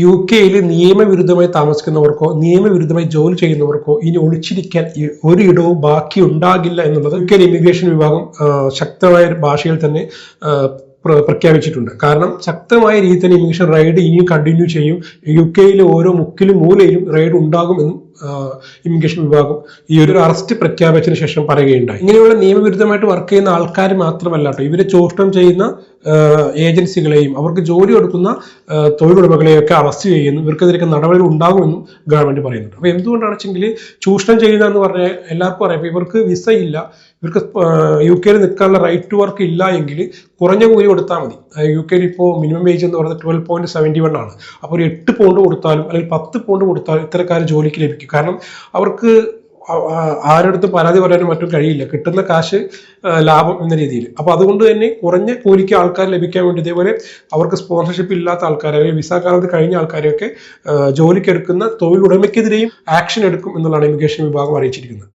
U കെയിൽ നിയമവിരുദ്ധമായി താമസിക്കുന്നവർക്കോ നിയമവിരുദ്ധമായി ജോലി ചെയ്യുന്നവർക്കോ ഇനി ഒളിച്ചിരിക്കാൻ ഒരിടവും ബാക്കി ഉണ്ടാകില്ല എന്നുള്ളത് യു കെയിൽ ഇമിഗ്രേഷൻ വിഭാഗം ശക്തമായ ഭാഷയിൽ തന്നെ പ്രഖ്യാപിച്ചിട്ടുണ്ട്. കാരണം ശക്തമായ രീതിയിൽ തന്നെ ഇമിഗ്രേഷൻ റൈഡ് ഇനിയും കണ്ടിന്യൂ ചെയ്യും. യു കെയിലെ ഓരോ മുക്കിലും മൂലയിലും റൈഡ് ഉണ്ടാകുമെന്നും ഇമിഗ്രേഷൻ വിഭാഗം ഈ ഒരു അറസ്റ്റ് പ്രഖ്യാപിച്ചതിന് ശേഷം പറയുകയുണ്ടായി. ഇങ്ങനെയുള്ള നിയമവിരുദ്ധമായിട്ട് വർക്ക് ചെയ്യുന്ന ആൾക്കാർ മാത്രമല്ല കേട്ടോ. ഇവരെ ചൂഷണം ചെയ്യുന്ന ഏജൻസികളെയും അവർക്ക് ജോലി കൊടുക്കുന്ന തൊഴിലുടമകളെയും ഒക്കെ അറസ്റ്റ് ചെയ്യുന്നു. ഇവർക്കെതിരെ നടപടികൾ ഉണ്ടാകുമെന്നും ഗവൺമെന്റ് പറയുന്നുണ്ട്. അപ്പൊ എന്തുകൊണ്ടാണ് വെച്ചെങ്കിൽ ചൂഷണം ചെയ്യുന്ന എന്ന് പറഞ്ഞാൽ എല്ലാവർക്കും അറിയാം. ഇവർക്ക് വിസ ഇല്ല. ഇവർക്ക് യു കെയിൽ നിൽക്കാനുള്ള റൈറ്റ് ടു വർക്ക് ഇല്ല എങ്കിൽ കുറഞ്ഞ കൂലി കൊടുത്താൽ മതി. യു കെയിൽ ഇപ്പോൾ മിനിമം വേജ് എന്ന് പറയുന്നത് ട്വൽവ് പോയിന്റ് സെവന്റി വൺ ആണ്. അപ്പോൾ ഒരു എട്ട് പൗണ്ട് കൊടുത്താലും അല്ലെങ്കിൽ പത്ത് പൗണ്ട് കൊടുത്താലും ഇത്തരക്കാർ ജോലിക്ക് ലഭിക്കും. കാരണം അവർക്ക് ആരടുത്ത് പരാതി പറയാനും മറ്റും കഴിയില്ല. കിട്ടുന്ന കാശ് ലാഭം എന്ന രീതിയിൽ. അപ്പോൾ അതുകൊണ്ട് തന്നെ കുറഞ്ഞ കൂലിക്ക് ആൾക്കാർ ലഭിക്കാൻ വേണ്ടി ഇതേപോലെ അവർക്ക് സ്പോൺസർഷിപ്പ് ഇല്ലാത്ത ആൾക്കാരെ അല്ലെങ്കിൽ വിസ കാലത്ത് കഴിഞ്ഞ ആൾക്കാരെയൊക്കെ ജോലിക്കെടുക്കുന്ന തൊഴിലുടമയ്ക്കെതിരെയും ആക്ഷൻ എടുക്കും എന്നുള്ളതാണ് ഇമിഗ്രേഷൻ വിഭാഗം അറിയിച്ചിരിക്കുന്നത്.